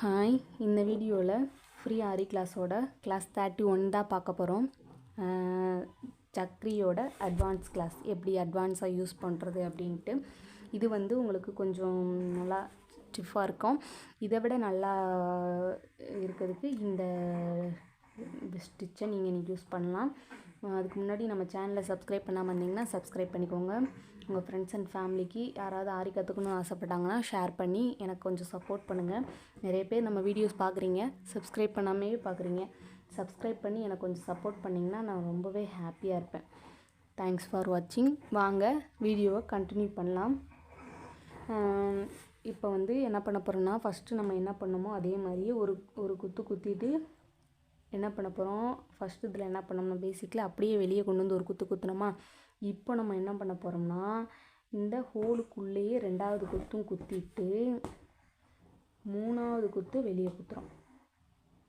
Hi இந்த வீடியோவில் free ஆரி கிளாஸோட கிளாஸ் தேர்ட்டி ஒன் தான் பார்க்க போகிறோம் சக்ரியோட அட்வான்ஸ் கிளாஸ் எப்படி அட்வான்ஸாக யூஸ் பண்ணுறது அப்படின்ட்டு. இது வந்து உங்களுக்கு கொஞ்சம் நல்லா ஸ்டிஃபாக இருக்கும். இதை விட நல்லா இருக்கிறதுக்கு இந்த ஸ்டிச்சை நீங்கள் இன்றைக்கி யூஸ் பண்ணலாம். அதுக்கு முன்னாடி நம்ம சேனலை சப்ஸ்கிரைப் பண்ணாமல் இருந்தீங்கன்னா சப்ஸ்கிரைப் பண்ணிக்கோங்க. உங்கள் ஃப்ரெண்ட்ஸ் அண்ட் ஃபேமிலிக்கு யாராவது ஆரி கற்றுக்கணும்னு ஆசைப்பட்டாங்கன்னா ஷேர் பண்ணி எனக்கு கொஞ்சம் சப்போர்ட் பண்ணுங்கள் நிறைய பேர் நம்ம வீடியோஸ் பார்க்குறீங்க சப்ஸ்கிரைப் பண்ணாமே பார்க்குறீங்க சப்ஸ்கிரைப் பண்ணி எனக்கு கொஞ்சம் சப்போர்ட் பண்ணிங்கன்னா நான் ரொம்பவே ஹாப்பியாக இருப்பேன். தேங்க்ஸ் ஃபார் வாட்சிங் வாங்க வீடியோவை கண்டினியூ பண்ணலாம். இப்போ வந்து என்ன பண்ண போகிறோன்னா ஃபஸ்ட்டு நம்ம என்ன பண்ணமோ அதே மாதிரியே ஒரு ஒரு குத்து குத்திட்டு என்ன பண்ண போகிறோம் ஃபஸ்ட்டு இதில் என்ன பண்ணோம்னா பேசிக்கில் அப்படியே வெளியே கொண்டு வந்து ஒரு குத்து குத்துனோமா? இப்போ நம்ம என்ன பண்ண போகிறோம்னா இந்த ஹோலுக்குள்ளேயே ரெண்டாவது குத்தும் குத்திட்டு மூணாவது குத்து வெளியே குத்துறோம்.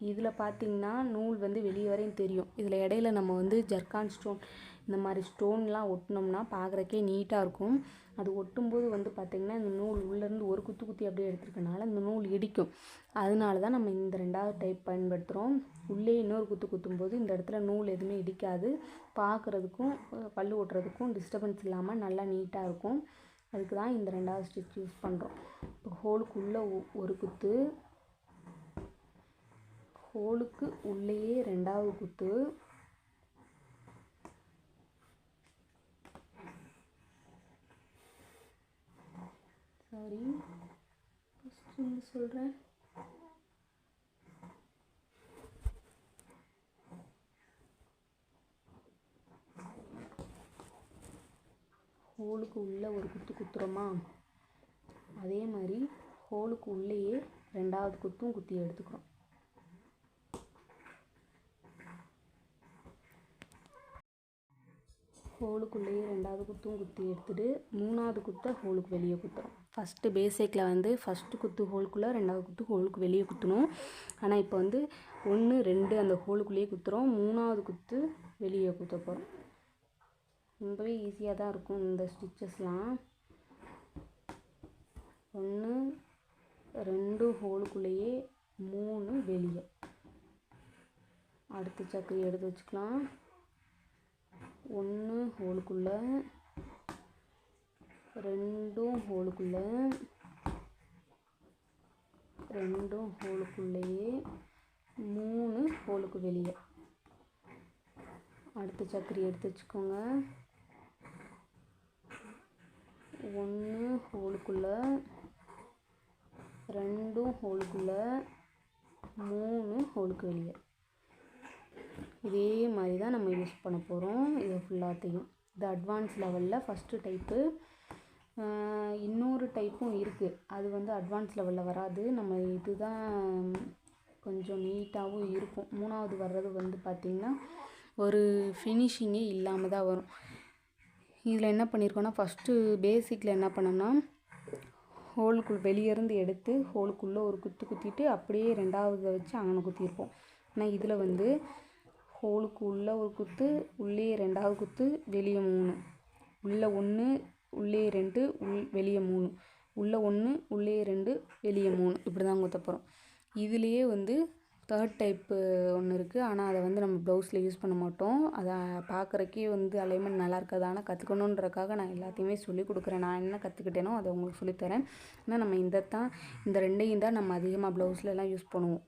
இதில் பார்த்திங்கன்னா நூல் வந்து வெளியே வரையும் தெரியும். இதில் இடையில நம்ம வந்து ஜர்கான் ஸ்டோன் இந்த மாதிரி ஸ்டோன்லாம் ஒட்டினோம்னா பார்க்குறக்கே நீட்டாக இருக்கும். அது ஒட்டும்போது வந்து பார்த்திங்கன்னா இந்த நூல் உள்ளேருந்து ஒரு குத்து குத்தி அப்படியே எடுத்துருக்கனால இந்த நூல் இடிக்கும். அதனால தான் நம்ம இந்த ரெண்டாவது டைப் பயன்படுத்துகிறோம் உள்ளே இன்னொரு குத்து குத்தும்போது இந்த இடத்துல நூல் எதுவுமே இடிக்காது. பார்க்குறதுக்கும் பல் ஓட்டுறதுக்கும் டிஸ்டர்பன்ஸ் இல்லாமல் நல்லா நீட்டாக இருக்கும். அதுக்கு தான் இந்த ரெண்டாவது ஸ்டிச் யூஸ் பண்ணுறோம் இப்போ ஹோலுக்குள்ளே ஒரு குத்து. ஹோலுக்கு உள்ளேயே ரெண்டாவது குத்து. சாரி ஃபஸ்ட்டு சொல்கிறேன் ஹோலுக்கு உள்ளே ஒரு குத்து குத்துறோமா? அதே மாதிரி ஹோலுக்கு உள்ளேயே ரெண்டாவது குத்தும் குத்தி எடுத்துக்கிறோம். ஹோலுக்குள்ளேயே ரெண்டாவது குத்தும் குத்தி எடுத்துகிட்டு மூணாவது குத்தை ஹோலுக்கு வெளியே குத்துறோம் ஃபஸ்ட்டு பேசிக்கில் வந்து ஃபஸ்ட்டு குத்து ஹோலுக்குள்ளே ரெண்டாவது குத்து ஹோலுக்கு வெளியே குத்தணும். ஆனால் இப்போ வந்து ஒன்று ரெண்டு அந்த ஹோலுக்குள்ளேயே குத்துறோம். மூணாவது குத்து வெளியே குத்த போகிறோம் ரொம்பவே ஈஸியாக தான் இருக்கும் இந்த ஸ்டிச்சஸ்லாம் ஒன்று ரெண்டு ஹோலுக்குள்ளேயே மூணு வெளியே. அடுத்த சக்கரி எடுத்து வச்சுக்கலாம். ஒன்று ஹோலுக்குள்ளே ரெண்டும் ஹோலுக்குள்ளே ரெண்டும் ஹோலுக்குள்ளேயே மூணு ஹோலுக்கு வெளியே. அடுத்த சக்கரி எடுத்து வச்சுக்கோங்க. ஒன்று ஹோலுக்குள்ளே ரெண்டும் ஹோலுக்குள்ளே மூணு ஹோலுக்கு வெளியே. இதே மாதிரி தான் நம்ம யூஸ் பண்ண போகிறோம் இதை ஃபுல்லாத்தையும் இது அட்வான்ஸ் லெவலில் ஃபஸ்ட்டு டைப்பு இன்னொரு டைப்பும் இருக்குது அது வந்து அட்வான்ஸ் லெவலில் வராது. நம்ம இதுதான் கொஞ்சம் நீட்டாகவும் இருக்கும். மூணாவது வர்றது வந்து பார்த்திங்கன்னா ஒரு ஃபினிஷிங்கே இல்லாமல் தான் வரும். இதில் என்ன பண்ணியிருக்கோன்னா ஃபஸ்ட்டு பேசிக்கில் என்ன பண்ணோம்னா ஹோலுக்குள் வெளியேருந்து எடுத்து ஹோலுக்குள்ளே ஒரு குத்து குத்திட்டு அப்படியே ரெண்டாவது வச்சு அங்கே குத்திருப்போம். ஆனால் இதில் வந்து ஹோலுக்கு உள்ளே ஒரு குத்து உள்ளே ரெண்டாவது குத்து வெளியே மூணு. உள்ளே ஒன்று உள்ளே ரெண்டு உள் வெளியே மூணு. உள்ளே ஒன்று உள்ளே ரெண்டு வெளியே மூணு. இப்படி தான் குத்த போகிறோம் இதுலேயே வந்து தேர்ட் டைப்பு ஒன்று இருக்குது ஆனால் அதை வந்து நம்ம ப்ளவுஸில் யூஸ் பண்ண மாட்டோம். அதை பார்க்குறக்கே வந்து அலைன்மெண்ட் நல்லா இருக்காது. ஆனால் கற்றுக்கணுன்றக்காக நான் எல்லாத்தையுமே சொல்லிக் கொடுக்குறேன். நான் என்ன கற்றுக்கிட்டேனோ அதை உங்களுக்கு சொல்லித்தரேன் ஆனால் நம்ம இந்த தான் இந்த ரெண்டையும் தான் நம்ம அதிகமாக ப்ளவுஸ்லலாம் யூஸ் பண்ணுவோம்.